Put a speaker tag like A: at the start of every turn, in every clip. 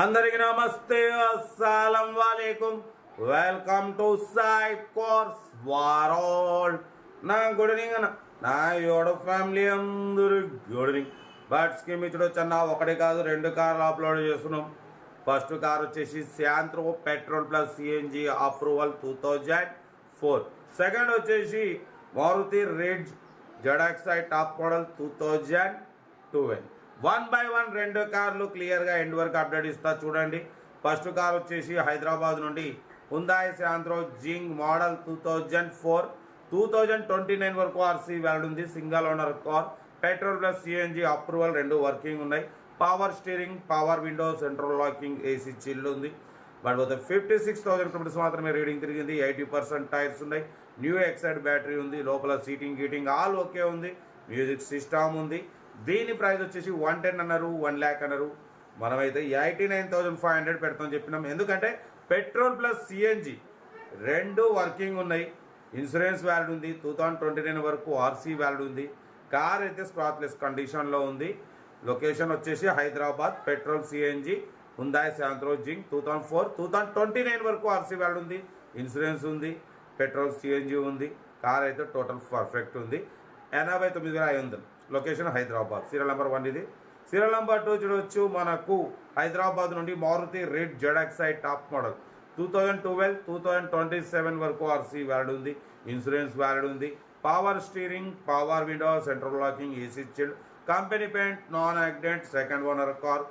A: అందరికి నమస్తే. అస్సలం వాలేకుం. వెల్కమ్ టు సాయి కోర్స్ వారోల్ నా గుడ్ ఈవినింగ్ అన్న. నా యోడ ఫ్యామిలీ అందరూ గుడ్ ఈవినింగ్. బట్ స్కీమ్ ఇచ్చుడు వచ్చన్న ఒకటి కాదు రెండు కార్లు అప్లోడ్ చేస్తున్నాం. ఫస్ట్ కార్ వచ్చేసి Santro petrol plus CNG approval two thousand four. Second వచ్చేసి Maruti Ritz జడాక్సైడ్ top model two thousand twelve. One by one రెండు కార్లు క్లియర్గా ఎండ్ వరకు అప్డేట్ ఇస్తా చూడండి. ఫస్ట్ కార్ వచ్చేసి హైదరాబాద్ నుండి Hyundai Santro Xing model two thousand four two thousand twenty nine వరకు ఆర్సీ వ్యాల్డ్ ఉంది. Single owner car petrol plus CNG approval రెండు వర్కింగ్ ఉన్నాయి. Power steering power window central locking AC chill ఉంది. But పోతే fifty six thousand kilometres మాత్రమే reading తిరిగింది. Eighty percent tyres ఉన్నాయి. New Exide battery ఉంది. లోపల సీటింగ్ గీటింగ్ ఆల్ ఓకే ఉంది. మ్యూజిక్ సిస్టమ్ ఉంది. దీని ప్రైస్ వచ్చేసి వన్ టెన్ అన్నారు వన్ ల్యాక్ అన్నారు. మనమైతే eighty nine thousand five hundred పెడతాం చెప్పినాం. ఎందుకంటే పెట్రోల్ ప్లస్ సిఎన్జి రెండు వర్కింగ్ ఉన్నాయి. ఇన్సూరెన్స్ వ్యాలిడ్ ఉంది. టూ థౌజండ్ ట్వంటీ నైన్ వరకు ఆర్సీ వ్యాలిడ్ ఉంది. కార్ అయితే స్క్రాత్లెస్ కండిషన్లో ఉంది. లొకేషన్ వచ్చేసి Hyderabad petrol CNG Hyundai Santro Xing two thousand four two thousand twenty nine వరకు ఆర్సీ వ్యాలిడ్ ఉంది. ఇన్సూరెన్స్ ఉంది. పెట్రోల్ సిఎన్జి ఉంది. కార్ అయితే టోటల్ పర్ఫెక్ట్ ఉంది. ఎనభై తొమ్మిది వేల ఐదు వందలు. Location Hyderabad. Serial number one ఇది. సీరియల్ నెంబర్ టూ చూడవచ్చు మనకు హైదరాబాద్ నుండి Maruti red జెడాక్సైడ్ top model. Two thousand twelve two thousand twenty seven వరకు ఆర్సీ వ్యాలిడ్ ఉంది ఇన్సూరెన్స్ వ్యాలిడ్ ఉంది. Power steering power window central locking AC chilled company paint non accident second owner car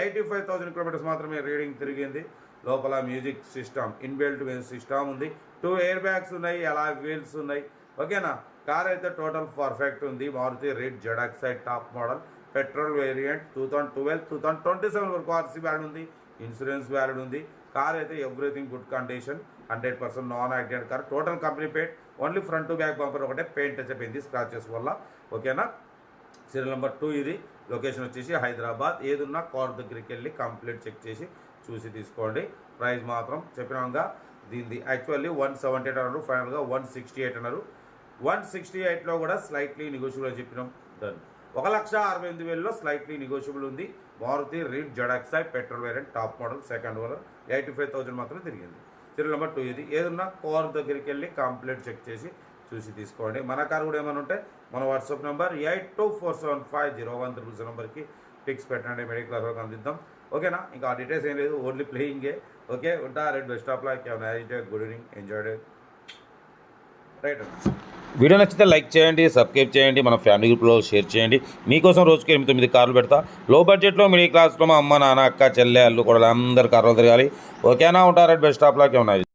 A: eighty five thousand kilometres మాత్రమే reading తిరిగింది. లోపల music system inbuilt system ఉంది. Two air bags ఉన్నాయి అలా wheels ఉన్నాయి. ఓకేనా? కార్ అయితే టోటల్ పర్ఫెక్ట్ ఉంది. Maruti red జెడాక్సైడ్ top model. Petrol variant two thousand twelve two thousand twenty seven వరకు ఆర్సీ వ్యాలిడ్ ఉంది. ఇన్సూరెన్స్ వ్యాలిడ్ ఉంది. కార్ అయితే everything good condition. Hundred percent non accident car. Total company paint only front to back bumper ఒకటే paint అయిపోయింది scratches వల్ల. ఓకేనా? Serial number two ఇది. Location వచ్చేసి హైదరాబాద్. ఏదున్నా కార్ దగ్గరికి వెళ్ళి కంప్లీట్ చెక్ చేసి చూసి తీసుకోండి. ప్రైస్ మాత్రం చెప్పినాక దీనిది. యాక్చువల్లీ వన్ సెవెంటీ ఎయిట్ అన్నారు. ఫైనల్గా వన్ సిక్స్టీ ఎయిట్ అన్నారు. వన్ సిక్స్టీ ఎయిట్లో కూడా స్లైట్లీ నెగోషియబుల్ అని చెప్పినాం. డన్ ఒక లక్ష అరవై ఎనిమిది వేలలో స్లైట్లీ నెగోషియబుల్ ఉంది. Maruti read జడాక్సాయ్ petrol variant top model second owner eighty five thousand మాత్రం తిరిగింది. సీరియల్ నెంబర్ టూ ఇది. ఏదన్నా కార్ దగ్గరికి వెళ్ళి కంప్లీట్ చెక్ చేసి చూసి తీసుకోండి. మన కార్ కూడా ఏమైనా ఉంటే మన WhatsApp number eight two four seven five zero one triple zero నెంబర్కి పిక్స్ పెట్టండి. మెడికల్ క్లాస్ అందిద్దాం. ఓకేనా? ఇంకా ఆ డీటెయిల్స్ ఏం లేదు. ఓన్లీ ప్లేయింగే ఓకే? ఉంటా. Red best of luck nice day good evening enjoy day right
B: video నచ్చితే లైక్ చేయండి సబ్స్క్రైబ్ చేయండి మన ఫ్యామిలీ గ్రూప్లో షేర్ చేయండి. మీకోసం రోజుకి ఎనిమిది తొమ్మిది కార్లు పెడతా. లో బడ్జెట్లో మిడిల్ క్లాస్లో మా అమ్మ నాన్న అక్క చెల్లె అల్లు కూడా అందరు కార్లు తిరగాలి. ఓకేనా ఉంటారు బెస్ట్ ఆఫ్ లాక్ ఉన్నాయి.